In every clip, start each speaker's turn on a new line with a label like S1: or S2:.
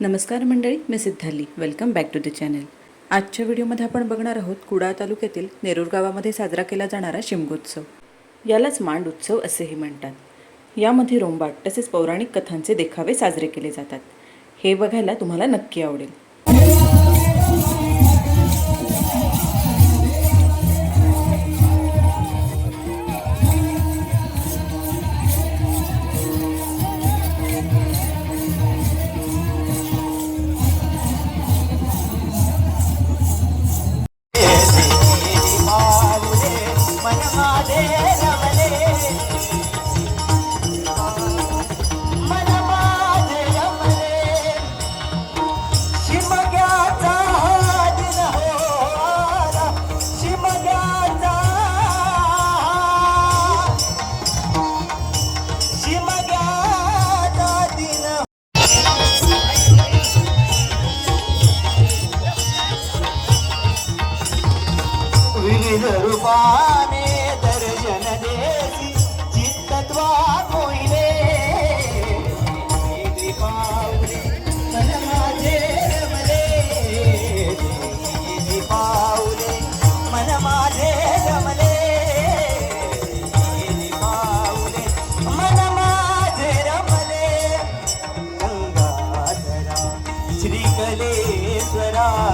S1: नमस्कार मंडळी मी Siddhali. Welcome back to the channel आजच्या व्हिडिओमध्ये आपण बघणार आहोत कुडाळ तालुक्यातील नेरूर गावामध्ये साजरा केला जाणारा शिमगोत्सव. यालाच मांड उत्सव असेही म्हणतात. यामध्ये रोंबाट तसेच पौराणिक कथांचे देखावे साजरे केले जातात. हे बघायला तुम्हाला नक्की आवडेल.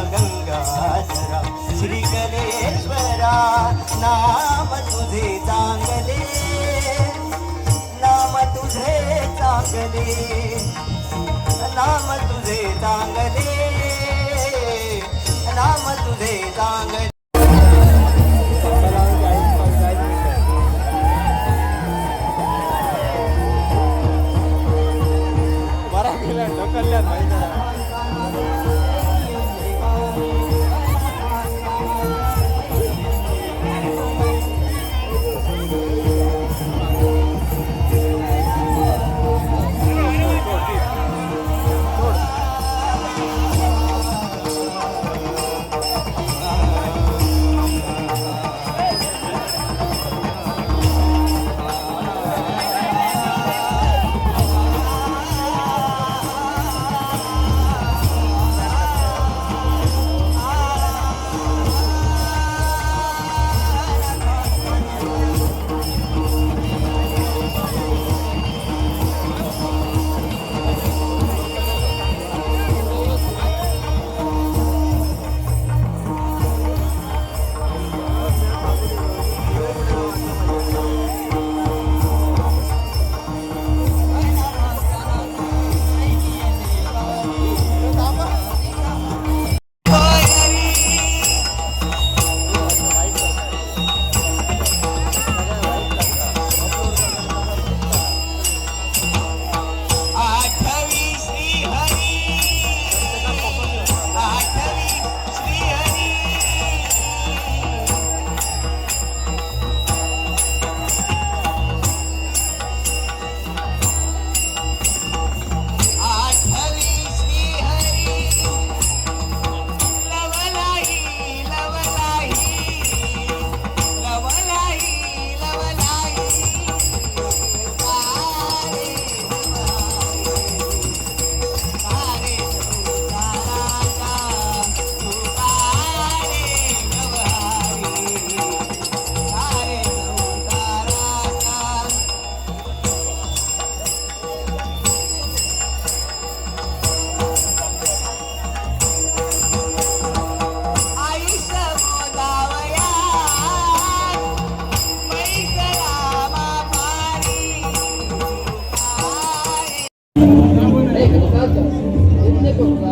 S2: श्रीकलेश्वरा गंगाधरा श्रीकलेश्वरा नाम तुझे चांगले. नाम तुझे चांगले. नाम तुझे चांगले. नाम तुझे चांगले.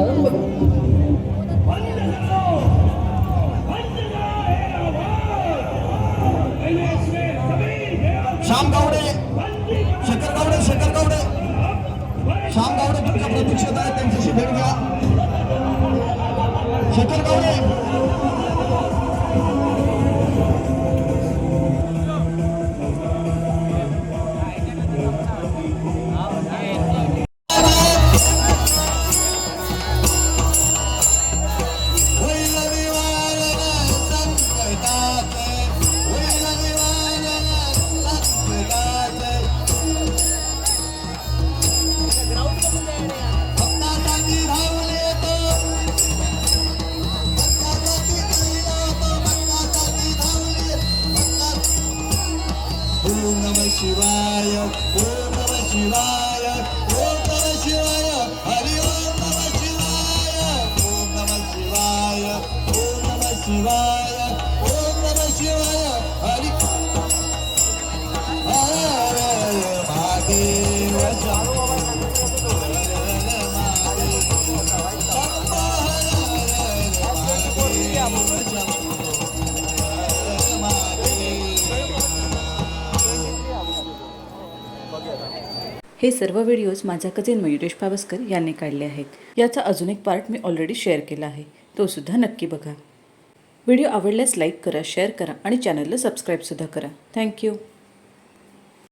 S2: 好冷 शिवाय. ओम हरि
S3: ओम नम शिवाय. शिवाय. ओम नम हरि. हर महादेव.
S1: हे सर्व व्हिडिओज माझा कझिन मयुरेश पावसकर यांनी काढले आहेत. याचा अजून एक पार्ट मी ऑलरेडी शेअर केला आहे. तो सुद्धा नक्की बघा. व्हिडिओ आवडल्यास लाईक करा शेअर करा आणि चॅनलला सबस्क्राईबसुद्धा करा. थँक्यू